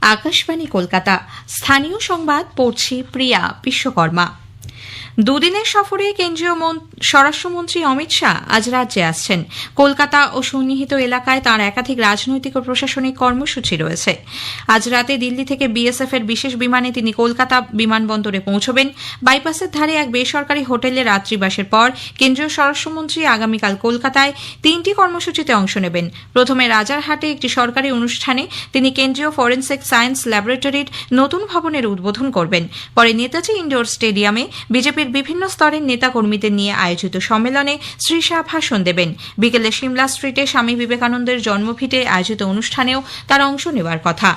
আকাশবাণী কলকাতা। স্থানীয় সংবাদ পড়ছি প্রিয়া বিশ্বকর্মা। দুদিনের সফরে কেন্দ্রীয় স্বরাষ্ট্রমন্ত্রী অমিত শাহ আজ রাজ্যে আসছেন। কলকাতা ও সন্নিহিত এলাকায় তার একাধিক রাজনৈতিক ও প্রশাসনিক কর্মসূচি রয়েছে। আজ রাতে দিল্লি থেকে বিএসএফ এর বিশেষ বিমানে তিনি কলকাতা বিমানবন্দরে পৌঁছবেন। বাইপাসের ধারে এক বেসরকারি হোটেলে রাত্রিবাসের পর কেন্দ্রীয় স্বরাষ্ট্রমন্ত্রী আগামীকাল কলকাতায় তিনটি কর্মসূচিতে অংশ নেবেন। প্রথমে রাজারহাটে একটি সরকারি অনুষ্ঠানে তিনি কেন্দ্রীয় ফরেন্সিক সায়েন্স ল্যাবরেটরির নতুন ভবনের উদ্বোধন করবেন। পরে নেতাজি ইন্ডোর স্টেডিয়ামে বিজেপির বিভিন্ন স্তরের নেতাকর্মীদের নিয়ে আয়োজিত সম্মেলনে শ্রী শাহ ভাষণ দেবেন। বিকেলে সিমলা স্ট্রিটে স্বামী বিবেকানন্দের জন্মভিটে আয়োজিত অনুষ্ঠানেও তার অংশ নেওয়ার কথা।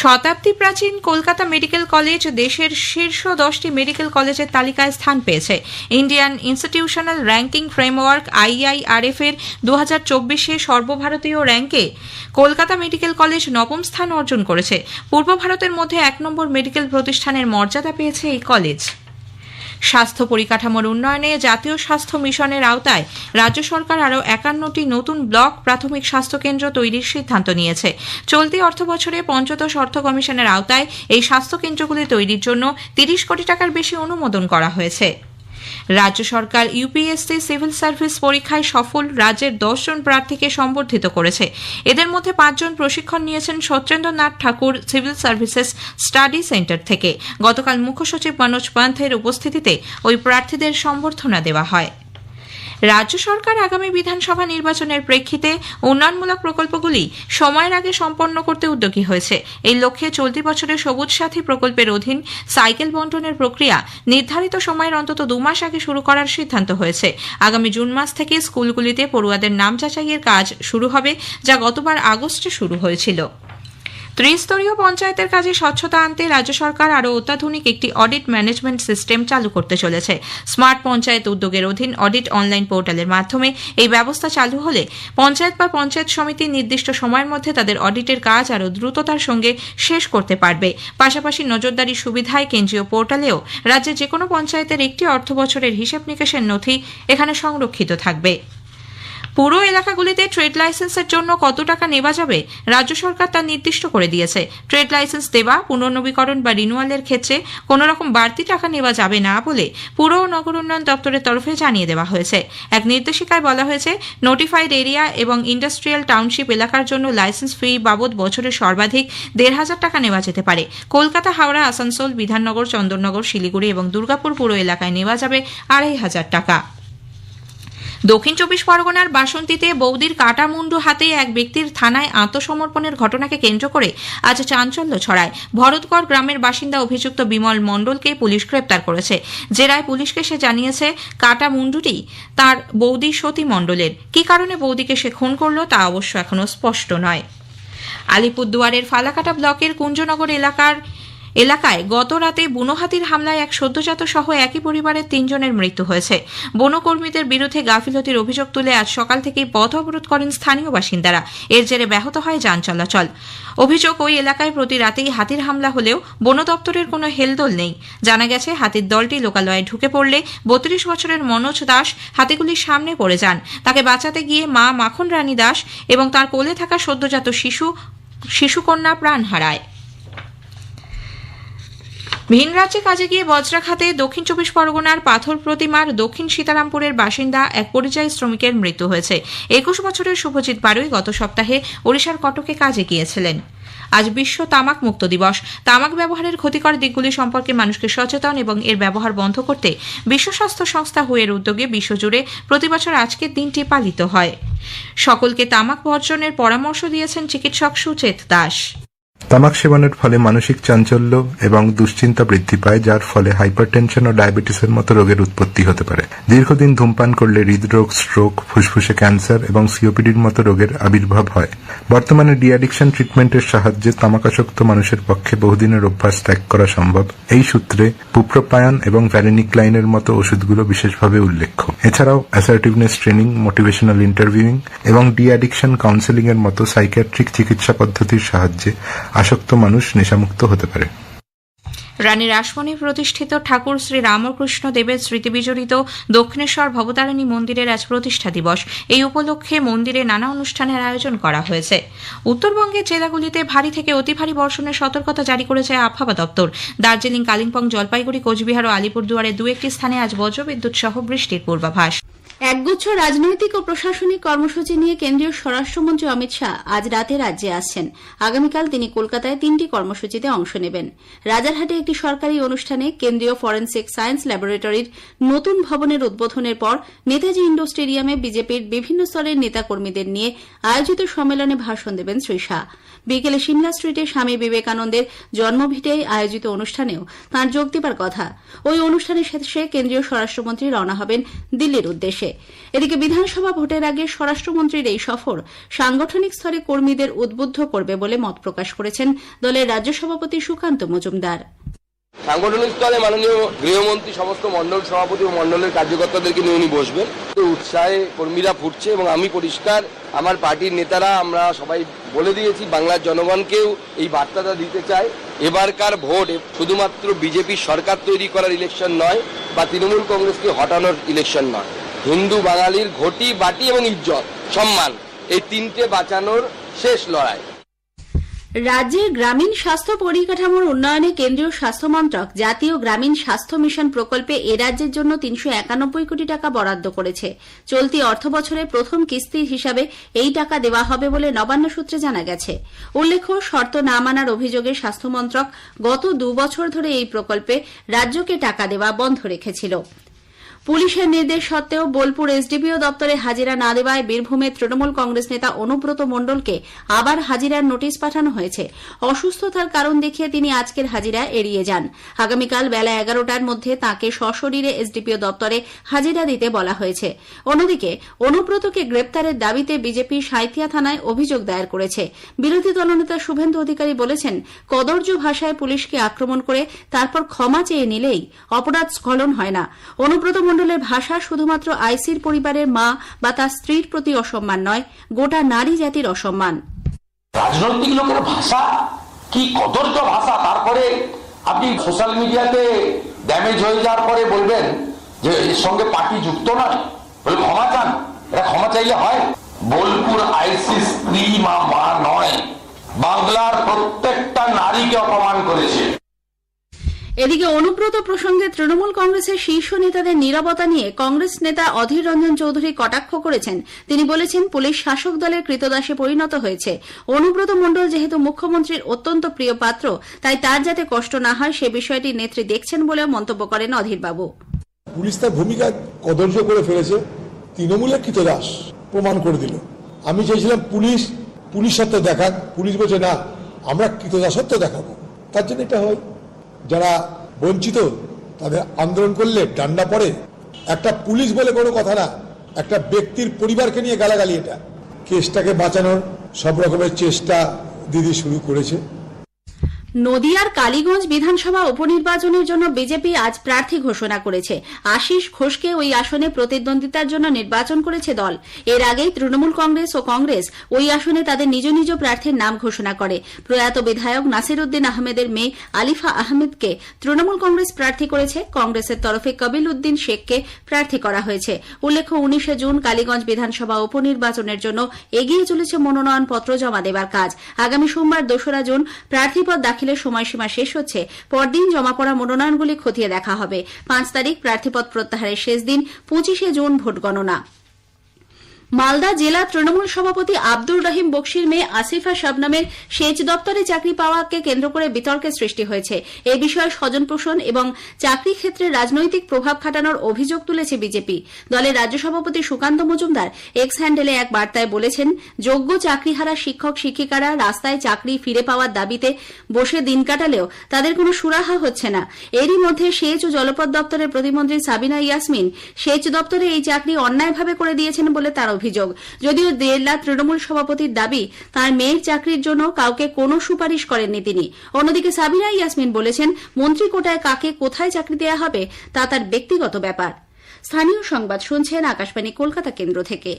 শতাব্দী প্রাচীন কলকাতা মেডিকেল কলেজ দেশের শীর্ষ দশটি মেডিকেল কলেজের তালিকায় স্থান পেয়েছে। Indian institutional ranking framework IIRF এর দু হাজার চব্বিশে সর্বভারতীয় র্যাঙ্কে কলকাতা মেডিকেল কলেজ নবম স্থান অর্জন করেছে। পূর্ব ভারতের মধ্যে এক নম্বর মেডিকেল প্রতিষ্ঠানের মর্যাদা পেয়েছে এই কলেজ। স্বাস্থ্য পরিকাঠামোর উন্নয়নে জাতীয় স্বাস্থ্য মিশনের আওতায় রাজ্য সরকার আরও একান্নটি নতুন ব্লক প্রাথমিক স্বাস্থ্যকেন্দ্র তৈরির সিদ্ধান্ত নিয়েছে। চলতি অর্থ বছরে পঞ্চদশ অর্থ কমিশনের আওতায় এই স্বাস্থ্যকেন্দ্রগুলি তৈরির জন্য তিরিশ কোটি টাকার বেশি অনুমোদন করা হয়েছে। রাজ্য সরকার ইউপিএসসি সিভিল সার্ভিস পরীক্ষায় সফল রাজ্যের দশজন প্রার্থীকে সম্বর্ধিত করেছে। এদের মধ্যে পাঁচজন প্রশিক্ষণ নিয়েছেন Satyendranath Tagore civil services study centre থেকে। গতকাল মুখ্যসচিব মনোজ পান্থের উপস্থিতিতে ওই প্রার্থীদের সম্বর্ধনা দেওয়া হয়। রাজ্য সরকার আগামী বিধানসভা নির্বাচনের প্রেক্ষিতে উন্নয়নমূলক প্রকল্পগুলি সময়ের আগে সম্পন্ন করতে উদ্যোগী হয়েছে। এই লক্ষ্যে চলতি বছরে সবুজ সাথী প্রকল্পের অধীন সাইকেল বন্টনের প্রক্রিয়া নির্ধারিত সময়ের অন্তত দু মাস আগে শুরু করার সিদ্ধান্ত হয়েছে। আগামী জুন মাস থেকে স্কুলগুলিতে পড়ুয়াদের নাম যাচাইয়ের কাজ শুরু হবে, যা গতবার আগস্টে শুরু হয়েছিল। ত্রিস্তরীয় পঞ্চায়েতের কাজে স্বচ্ছতা আনতে রাজ্য সরকার আরও অত্যাধুনিক একটি অডিট ম্যানেজমেন্ট সিস্টেম চালু করতে চলেছে। স্মার্ট পঞ্চায়েত উদ্যোগের অধীন অডিট অনলাইন পোর্টালের মাধ্যমে এই ব্যবস্থা চালু হলে পঞ্চায়েত বা পঞ্চায়েত সমিতি নির্দিষ্ট সময়ের মধ্যে তাদের অডিটের কাজ আরও দ্রুততার সঙ্গে শেষ করতে পারবে। পাশাপাশি নজরদারি সুবিধায় কেন্দ্রীয় পোর্টালেও রাজ্যের যে কোনো পঞ্চায়েতের একটি অর্থ বছরের হিসেব নিকেশের নথি এখানে সংরক্ষিত থাকবে। পুরো এলাকাগুলিতে ট্রেড লাইসেন্সের জন্য কত টাকা নেওয়া যাবে, রাজ্য সরকার তা নির্দিষ্ট করে দিয়েছে। ট্রেড লাইসেন্স দেওয়া, পুনর্নবীকরণ বা রিনুয়ালের ক্ষেত্রে কোনো রকম বাড়তি টাকা নেওয়া যাবে না বলে পুর ও নগর উন্নয়ন দপ্তরের তরফে জানিয়ে দেওয়া হয়েছে। এক নির্দেশিকায় বলা হয়েছে নোটিফাইড এরিয়া এবং ইন্ডাস্ট্রিয়াল টাউনশিপ এলাকার জন্য লাইসেন্স ফি বাবদ বছরে সর্বাধিক দেড় হাজার টাকা নেওয়া যেতে পারে। কলকাতা, হাওড়া, আসানসোল, বিধাননগর, চন্দননগর, শিলিগুড়ি এবং দুর্গাপুর পুর এলাকায় নেওয়া যাবে আড়াই হাজার টাকা। দক্ষিণ চব্বিশ পরগনার বাসন্তীতে বৌদির কাটা মুন্ডু হাতে এক ব্যক্তির থানায় আত্মসমর্পণের ঘটনাকে কেন্দ্র করে আজ চাঞ্চল্য ছড়ায়। ভরতগড় গ্রামের বাসিন্দা অভিযুক্ত বিমল মণ্ডলকে পুলিশ গ্রেপ্তার করেছে। জেরায় পুলিশকে সে জানিয়েছে কাটা মুন্ডুটি তার বৌদি সতী মণ্ডলের। কি কারণে বৌদিকে সে খুন করল তা অবশ্য এখনও স্পষ্ট নয়। আলিপুরদুয়ারের ফালাকাটা ব্লকের কুঞ্জনগর এলাকার এলাকায় গত রাতে বুনোহাতির হামলায় এক সদ্যজাত সহ একই পরিবারের তিনজনের মৃত্যু হয়েছে। বনকর্মীদের বিরুদ্ধে গাফিলতির অভিযোগ তুলে আজ সকাল থেকেই পথ অবরোধ করেন স্থানীয় বাসিন্দারা। এর জেরে ব্যাহত হয় যান চলাচল। অভিযোগ ওই এলাকায় প্রতি রাতেই হাতির হামলা হলেও বন দপ্তরের কোনো হেলদোল নেই। জানা গেছে, হাতির দলটি লোকালয়ে ঢুকে পড়লে বত্রিশ বছরের মনোজ দাস হাতিগুলির সামনে পড়ে যান। তাকে বাঁচাতে গিয়ে মা মাখন রানী দাস এবং তার কোলে থাকা সদ্যজাত শিশু, শিশুকন্যা প্রাণ হারায়। ভিন রাজ্যে কাজে গিয়ে বজ্রাঘাতে দক্ষিণ চব্বিশ পরগনার পাথর প্রতিমার দক্ষিণ সীতারামপুরের বাসিন্দা এক পরিযায়ী শ্রমিকের মৃত্যু হয়েছে। একুশ বছরের শুভজিৎ বারুই গত সপ্তাহে ওড়িশার কটকে কাজে গিয়েছিলেন। আজ বিশ্ব তামাক মুক্ত দিবস। তামাক ব্যবহারের ক্ষতিকর দিকগুলি সম্পর্কে মানুষকে সচেতন এবং এর ব্যবহার বন্ধ করতে বিশ্ব স্বাস্থ্য সংস্থা হুয়ের উদ্যোগে বিশ্বজুড়ে প্রতিবছর আজকের দিনটি পালিত হয়। সকলকে তামাক বর্জনের পরামর্শ দিয়েছেন চিকিৎসক সুচেত দাস। তামাক সেবনের ফলে মানসিক চাঞ্চল্য এবং দুশ্চিন্তা বৃদ্ধি পায়, যার ফলে হাইপারটেনশন ও ডায়াবেটিসের মতো রোগের উৎপত্তি হতে পারে। দীর্ঘদিন ধূমপান করলে হৃদরোগ, স্ট্রোক, ফুসফুসে ক্যান্সার এবং সিওপিডির মতো রোগের আবির্ভাব হয়। বর্তমানে ডিঅ্যাডিকশন ট্রিটমেন্টের সাহায্যে তামাকাসক্ত মানুষের পক্ষে বহুদিনের অভ্যাস ত্যাগ করা সম্ভব। এই সূত্রে বুপ্রোপায়ন এবং ভ্যালিনিক্লাইনের মতো ওষুধগুলো বিশেষভাবে উল্লেখ্য। এছাড়াও অ্যাসার্টিভনেস ট্রেনিং, মোটিভেশনাল ইন্টারভিউইং এবং ডিঅ্যাডিকশন কাউন্সেলিং এর মতো সাইকিয়াট্রিক চিকিৎসা পদ্ধতির সাহায্যে আসক্ত মানুষ নেশামুক্ত হতে পারে। রানী রাসমণি প্রতিষ্ঠিত ঠাকুর শ্রী রামকৃষ্ণ দেবের স্মৃতিবিজড়িত দক্ষিণেশ্বর ভবতারিণী মন্দিরের আজ প্রতিষ্ঠা দিবস। এই উপলক্ষে মন্দিরে নানা অনুষ্ঠানের আয়োজন করা হয়েছে। উত্তরবঙ্গের জেলাগুলিতে ভারী থেকে অতি ভারী বর্ষণের সতর্কতা জারি করেছে আবহাওয়া দপ্তর। দার্জিলিং, কালিম্পং, জলপাইগুড়ি, কোচবিহার ও আলিপুরদুয়ারে দু একটি স্থানে আজ বজ্রবিদ্যুৎ সহ বৃষ্টির পূর্বাভাস। একগুচ্ছ রাজনৈতিক ও প্রশাসনিক কর্মসূচি নিয়ে কেন্দ্রীয় স্বরাষ্ট্রমন্ত্রী অমিত শাহ আজ রাতে রাজ্যে আসছেন। আগামীকাল তিনি কলকাতায় তিনটি কর্মসূচিতে অংশ নেবেন। রাজারহাটে একটি সরকারি অনুষ্ঠানে কেন্দ্রীয় ফরেন্সিক সায়েন্স ল্যাবরেটরির নতুন ভবনের উদ্বোধনের পর নেতাজি ইন্ডোর স্টেডিয়ামে বিজেপির বিভিন্ন স্তরের নেতাকর্মীদের নিয়ে আয়োজিত সম্মেলনে ভাষণ দেবেন শ্রী শাহ। বিকেলে সিমলা স্ট্রিটে স্বামী বিবেকানন্দের জন্মভিটে আয়োজিত অনুষ্ঠানেও তাঁর যোগ দেবার কথা। ওই অনুষ্ঠানের শেষে কেন্দ্রীয় স্বরাষ্ট্রমন্ত্রী রওনা হবেন দিল্লির উদ্দেশ্যে। এদিকে বিধানসভা ভোটের আগে স্বরাষ্ট্রমন্ত্রীর এই সফর সাংগঠনিক স্তরে কর্মীদের উদ্বুদ্ধ করবে বলে মত প্রকাশ করেছেন দলের রাজ্য সভাপতি সুকান্ত মজুমদার। সাংগঠনিক স্তরে মাননীয় গৃহমন্ত্রী, সমস্ত মন্ডল সভাপতি ও মন্ডলের কার্যকর্তাদেরকে নিয়ে উনি বসবেন। উৎসাহে কর্মীরা ফুটছে এবং আমি পরিষ্কার, আমার পার্টির নেতারা আমরা সবাই বলে দিয়েছি, বাংলার জনগণকেও এই বার্তাটা দিতে চাই। এবারকার ভোট শুধুমাত্র বিজেপি সরকার তৈরি করার ইলেকশন নয়, বা তৃণমূল কংগ্রেসকে হটানোর ইলেকশন নয়। হিন্দু বাঙালির ঘটি, বাটি এবং ইজ্জত, সম্মান, এই তিনটে বাঁচানোর শেষ লড়াই। রাজ্যের গ্রামীণ স্বাস্থ্য পরিকাঠামোর উন্নয়নে কেন্দ্রীয় স্বাস্থ্য মন্ত্রক জাতীয় গ্রামীণ স্বাস্থ্য মিশন প্রকল্পে এ রাজ্যের জন্য তিনশো একানব্বই কোটি টাকা বরাদ্দ করেছে। চলতি অর্থ বছরে প্রথম কিস্তি হিসাবে এই টাকা দেওয়া হবে বলে নবান্ন সূত্রে জানা গেছে। উল্লেখ্য, শর্ত না মানার অভিযোগে স্বাস্থ্য মন্ত্রক গত দু বছর ধরে এই প্রকল্পে রাজ্যকে টাকা দেওয়া বন্ধ রেখেছিল। পুলিশের নির্দেশ সত্ত্বেও বোলপুর এসডিপিও দপ্তরে হাজিরা না দেওয়ায় বীরভূমের তৃণমূল কংগ্রেস নেতা অনুব্রত মণ্ডলকে আবার হাজিরার নোটিশ পাঠানো হয়েছে। অসুস্থতার কারণ দেখিয়ে তিনি আজকের হাজিরা এড়িয়ে যান। আগামীকাল বেলা এগারোটার মধ্যে তাঁকে সশরীরে এসডিপিও দপ্তরে হাজিরা দিতে বলা হয়েছে। অন্যদিকে, অনুব্রতকে গ্রেপ্তারের দাবিতে বিজেপি সাঁইথিয়া থানায় অভিযোগ দায়ের করেছে। বিরোধী দলনেতা শুভেন্দু অধিকারী বলেছেন, কদর্য ভাষায় পুলিশকে আক্রমণ করে তারপর ক্ষমা চেয়ে নিলেই অপরাধ স্খলন হয় না। অনুব্রত মণ্ডলের ভাষা শুধুমাত্র আইসির পরিবারের মা বা তার স্ত্রীর প্রতি অসম্মান নয়, গোটা নারী জাতির অসম্মান। রাজনৈতিক লোকের ভাষা, কি কদর্য ভাষা? তারপরে আপনি সোশ্যাল মিডিয়াতে ড্যামেজ হয়ে যাওয়ার পরে বলবেন যে এর সঙ্গে পার্টি যুক্ত নয়। বলে ক্ষমা চান। এটা ক্ষমা চাইলে হয়। বোলপুর আইসি স্ত্রী মা মা নয়। বাংলার প্রত্যেকটা নারীকে অপমান করেছে। এদিকে অনুব্রত প্রসঙ্গে তৃণমূল কংগ্রেসের শীর্ষ নেতাদের নীরবতা নিয়ে কংগ্রেস নেতা অধীর রঞ্জন চৌধুরী কটাক্ষ করেছেন। তিনি বলেছেন, পুলিশ শাসক দলের কৃতদাসে পরিণত হয়েছে। অনুব্রত মণ্ডল যেহেতু মুখ্যমন্ত্রীর অত্যন্ত প্রিয় পাত্র, তাই তার যাতে কষ্ট না হয় সে বিষয়টি নেত্রী দেখছেন বলেও মন্তব্য করেন অধীরবাবু। পুলিশ তার ভূমিকা কদর্য করে ফেলেছে। তৃণমূলের কৃতদাস প্রমাণ করে দিল। আমি চেয়েছিলাম পুলিশ পুলিশ সত্য দেখাক। পুলিশ বলছে, না, আমরা কৃতদাসত্ব দেখাবো। তার জন্য এটা হয়। যারা বঞ্চিত, তাদের আন্দোলন করলে ডান্ডা পড়ে। একটা পুলিশ বলে কোনো কথা না, একটা ব্যক্তির পরিবারকে নিয়ে গালাগালি এটা। কেসটাকে বাঁচানোর সব রকমের চেষ্টা দিদি শুরু করেছে। নদিয়ার কালীগঞ্জ বিধানসভা উপনির্বাচনের জন্য বিজেপি আজ প্রার্থী ঘোষণা করেছে। আশিস ঘোষকে ওই আসনে প্রতিদ্বন্দ্বিতার জন্য নির্বাচন করেছে দল। এর আগেই তৃণমূল কংগ্রেস ও কংগ্রেস ওই আসনে তাদের নিজ নিজ প্রার্থীর নাম ঘোষণা করে। প্রয়াত বিধায়ক নাসির উদ্দিন আহমেদের মেয়ে আলিফা আহমেদকে তৃণমূল কংগ্রেস প্রার্থী করেছে। কংগ্রেসের তরফে কবিল উদ্দিন শেখকে প্রার্থী করা হয়েছে। উল্লেখ্য, উনিশে জুন কালীগঞ্জ বিধানসভা উপনির্বাচনের জন্য এগিয়ে চলেছে মনোনয়নপত্র জমা দেবার কাজ। আগামী সোমবার দোসরা জুন প্রার্থীপদ দাখিলের সময়সীমা শেষ হচ্ছে, পরদিন জমা পড়া মনোনয়নগুলি খতিয়ে দেখা হবে। পাঁচ তারিখ প্রার্থীপদ প্রত্যাহারের শেষ দিন, পঁচিশে জুন ভোট গণনা। মালদা জেলা তৃণমূল সভাপতি আব্দুর রহিম বক্সির মেয়ে আসিফা শবনমের সেচ দপ্তরে চাকরি পাওয়াকে কেন্দ্র করে বিতর্কের সৃষ্টি হয়েছে। এ বিষয়ে স্বজন পোষণ এবং চাকরি ক্ষেত্রে রাজনৈতিক প্রভাব খাটানোর অভিযোগ তুলেছে বিজেপি। দলের রাজ্য সভাপতি সুকান্ত মজুমদার এক্স হ্যান্ডেলে এক বার্তায় বলেছেন, যোগ্য চাকরিহারা শিক্ষক, শিক্ষিকারা রাস্তায় চাকরি ফিরে পাওয়ার দাবিতে বসে দিন কাটালেও তাদের কোনো সুরাহা হচ্ছে না। এরই মধ্যে সেচ ও জলপথ দপ্তরের প্রতিমন্ত্রী সাবিনা ইয়াসমিন সেচ দপ্তরে এই চাকরি অন্যায়ভাবে করে দিয়েছেন বলে তার অভিযোগ। যদিও দেড়লা তৃণমূল সভাপতির দাবি, তার মেয়ের চাকরির জন্য কাউকে কোনো সুপারিশ করেননি তিনি। অন্যদিকে সাবিনা ইয়াসমিন বলেছেন, মন্ত্রী কোটায় কাকে কোথায় চাকরি দেওয়া হবে, তা তার ব্যক্তিগত ব্যাপার। স্থানীয় সংবাদ শুনছেন আকাশবাণী কলকাতা কেন্দ্র থেকে।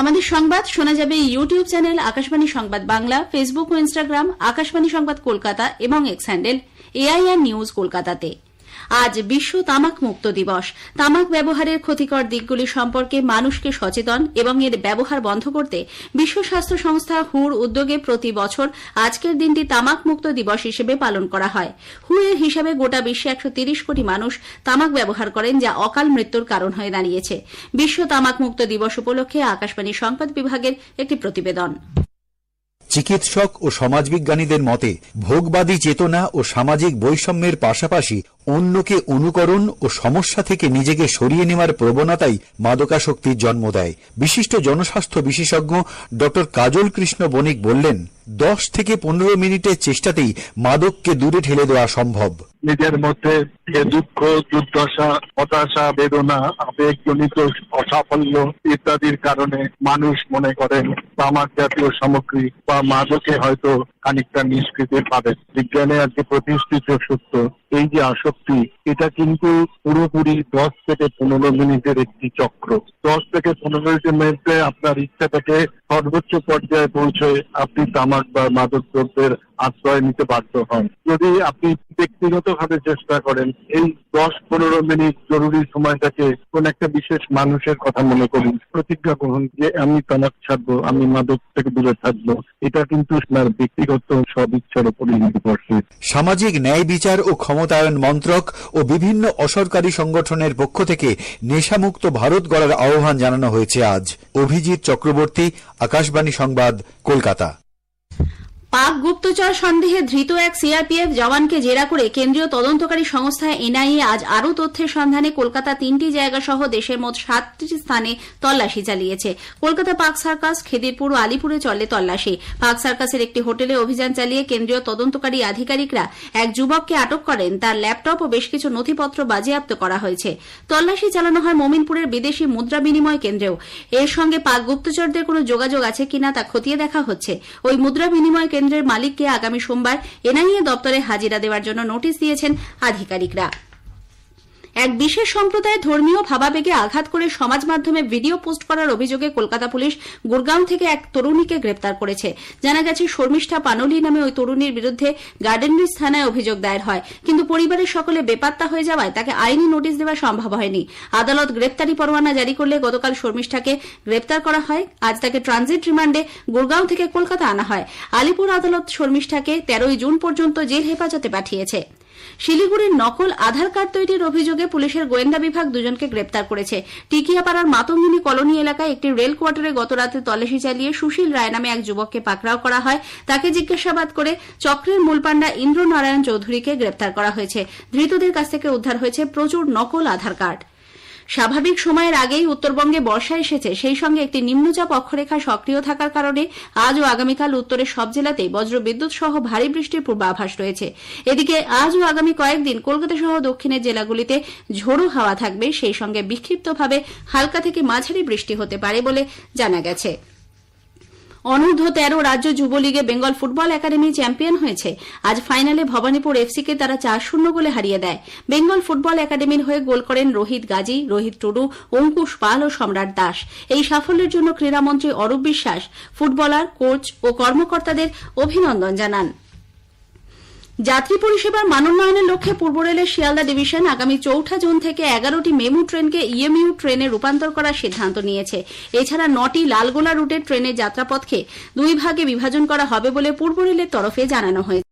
আমাদের সংবাদ শোনা যাবে YouTube channel Akashvani Sangbad Bangla, Facebook ও ইনস্টাগ্রাম, আকাশবাণী সংবাদ কলকাতা এবং এক্স হ্যান্ডেল এআইআর নিউজ কলকাতাতে। আজ বিশ্ব তামাক মুক্ত দিবস। তামাক ব্যবহারের ক্ষতিকর দিকগুলি সম্পর্কে মানুষকে সচেতন এবং এর ব্যবহার বন্ধ করতে বিশ্ব স্বাস্থ্য সংস্থা হুর উদ্যোগে প্রতি বছর আজকের দিনটি তামাক মুক্ত দিবস হিসেবে পালন করা হয়। হু এর হিসাবে গোটা বিশ্বে একশো কোটি মানুষ তামাক ব্যবহার করেন, যা অকাল মৃত্যুর কারণ হয়ে দাঁড়িয়েছে। বিশ্ব তামাক মুক্ত দিবস উপলক্ষে আকাশবাণী সংবাদ বিভাগের একটি প্রতিবেদন। চিকিৎসক ও সমাজবিজ্ঞানীদের মতে, ভোগবাদী চেতনা ও সামাজিক বৈষম্যের পাশাপাশি অন্যকে অনুকরণ ও সমস্যা থেকে নিজেকে সরিয়ে নেওয়ার প্রবণতাই মাদকাসক্তির জন্ম দেয়। বিশিষ্ট জনস্বাস্থ্য বিশেষজ্ঞ ড কাজল কৃষ্ণ বণিক বললেন, দশ থেকে পনেরো মিনিটের চেষ্টাতেই মাদককে দূরে ঠেলে দেওয়া সম্ভব। নিজের মধ্যে দুঃখ, দুর্দশা, হতাশা, বেদনা আবেগজনিত অসাফল্য ইত্যাদির কারণে মানুষ মনে করেন তামাক জাতীয় সামগ্রী বা মাদকে হয়তো খানিকটা নিষ্কৃতি পাবেন। বিজ্ঞানে আজকে প্রতিষ্ঠিত সত্য, এই যে আসক্তি এটা কিন্তু পুরোপুরি দশ থেকে পনেরো মিনিটের একটি চক্র। দশ থেকে পনেরো মধ্যে আপনার ইচ্ছাটাকে সর্বোচ্চ পর্যায়ে পৌঁছে আপনি তামাক বা মাদক দ্রব্যের আশ্রয় নিতে বাধ্য হন। যদি আপনি ব্যক্তিগতভাবে চেষ্টা করেন, এই দশ পনেরো মিনিট জরুরি সময়টাকে কোন একটা বিশেষ মানুষের কথা মনে করুন। প্রতিজ্ঞা করুন যে, আমি তামাক ছাড়বো, আমি মাদক থেকে দূরে থাকব। এটা কিন্তু আপনার ব্যক্তিগত সব ইচ্ছার উপরই নির্ভরশীল সামাজিক ন্যায় বিচার ও ক্ষমতায়ন মন্ত্রক ও বিভিন্ন অসরকারি সংগঠনের পক্ষ থেকে নেশামুক্ত ভারত গড়ার আহ্বান জানানো হয়েছে আজ। অভিজিৎ চক্রবর্তী, আকাশবাণী সংবাদ, কলকাতা। পাক গুপ্তচর সন্দেহে ধৃত এক সিআরপিএফ জওয়ানকে জেরা করে কেন্দ্রীয় তদন্তকারী সংস্থা এনআইএ আজ আরও তথ্যের সন্ধানে কলকাতা তিনটি জায়গা সহ দেশের মোট সাতটি স্থানে তল্লাশি চালিয়েছে। কলকাতা পাক সার্কাস, খেদিরপুর ও আলিপুরে চলে তল্লাশি। পাক সার্কাসের একটি হোটেলে অভিযান চালিয়ে কেন্দ্রীয় তদন্তকারী আধিকারিকরা এক যুবককে আটক করেন। তার ল্যাপটপ ও বেশ কিছু নথিপত্র বাজেয়াপ্ত করা হয়েছে। তল্লাশি চালানো হয় মোমিনপুরের বিদেশি মুদ্রা বিনিময় কেন্দ্রেও। এর সঙ্গে পাক গুপ্তচরদের কোনো যোগাযোগ আছে কিনা তা খতিয়ে দেখা হচ্ছে। ওই মুদ্রা বিনিময় কেন্দ্রের মালিককে আগামী সোমবার এনআইএ দপ্তরে হাজিরা দেওয়ার জন্য নোটিশ দিয়েছেন আধিকারিকরা। এক বিশেষ সম্প্রদায় ধর্মীয় ভাবাবেগে আঘাত করে সমাজ মাধ্যমে ভিডিও পোস্ট করার অভিযোগে কলকাতা পুলিশ গুরগাঁও থেকে এক তরুণীকে গ্রেপ্তার করেছে। জানা গেছে, শর্মিষ্ঠা পানলি নামে ওই তরুণীর বিরুদ্ধে গার্ডেন ব্রিজ থানায় অভিযোগ দায়ের হয়। কিন্তু পরিবারের সকলে বেপাত্তা হয়ে যাওয়ায় তাকে আইনি নোটিশ দেওয়া সম্ভব হয়নি। আদালত গ্রেপ্তারি পরোয়ানা জারি করলে গতকাল শর্মিষ্ঠাকে গ্রেপ্তার করা হয়। আজ তাকে ট্রানজিট রিমান্ডে গুরগাঁও থেকে কলকাতা আনা হয়। আলিপুর আদালত শর্মিষ্ঠাকে তেরোই জুন পর্যন্ত জেল হেফাজতে পাঠিয়েছে। শিলিগুড়ির নকল আধার কার্ড তৈরির অভিযোগে পুলিশের গোয়েন্দা বিভাগ দুজনকে গ্রেপ্তার করেছে। টিকিয়াপাড়ার মাতঙ্গিনী কলোনি এলাকায় একটি রেল কোয়ার্টারে গতরাতে তল্লাশি চালিয়ে সুশীল রায় নামে এক যুবককে পাকড়াও করা হয়। তাকে জিজ্ঞাসাবাদ করে চক্রের মূলপাণ্ডা ইন্দ্রনারায়ণ চৌধুরীকে গ্রেপ্তার করা হয়েছে। ধৃতদের কাছ থেকে উদ্ধার হয়েছে প্রচুর নকল আধার কার্ড। স্বাভাবিক সময়ের আগেই উত্তরবঙ্গে বর্ষা এসেছে। সেই সঙ্গে একটি নিম্নচাপ অক্ষরেখা সক্রিয় থাকার কারণে আজ ও আগামীকাল উত্তরের সব জেলাতেই বজ্রবিদ্যুৎ সহ ভারী বৃষ্টির পূর্বাভাস রয়েছে। এদিকে আজ ও আগামী কয়েকদিন কলকাতা সহ দক্ষিণের জেলাগুলিতে ঝোড়ো হাওয়া থাকবে। সেই সঙ্গে বিক্ষিপ্তভাবে হালকা থেকে মাঝারি বৃষ্টি হতে পারে বলে জানা গেছে। অনূর্ধ্ব তেরো রাজ্য যুবলীগে বেঙ্গল ফুটবল একাডেমি চ্যাম্পিয়ন হয়েছে। আজ ফাইনালে ভবানীপুর এফসিকে তারা চার শূন্য গোলে হারিয়ে দেয়। বেঙ্গল ফুটবল একাডেমির হয়ে গোল করেন রোহিত গাজী, রোহিত টুডু, অঙ্কুশ পাল ও সম্রাট দাস। এই সাফল্যের জন্য ক্রীড়ামন্ত্রী অরূপ বিশ্বাস, ফুটবলার, কোচ ও কর্মকর্তাদের অভিনন্দন জানান। যাত্রী পরিষেবার মানোন্নয়নের লক্ষ্যে পূর্ব রেলের শিয়ালদা ডিভিশন আগামী চৌঠা জুন থেকে এগারোটি মেমু ট্রেনকে ইএমইউ ট্রেনে রূপান্তর করার সিদ্ধান্ত নিয়েছে। এছাড়া নটি লালগোলা রুটের ট্রেনের যাত্রাপথকে দুই ভাগে বিভাজন করা হবে বলে পূর্ব রেলের তরফে জানানো হয়েছে।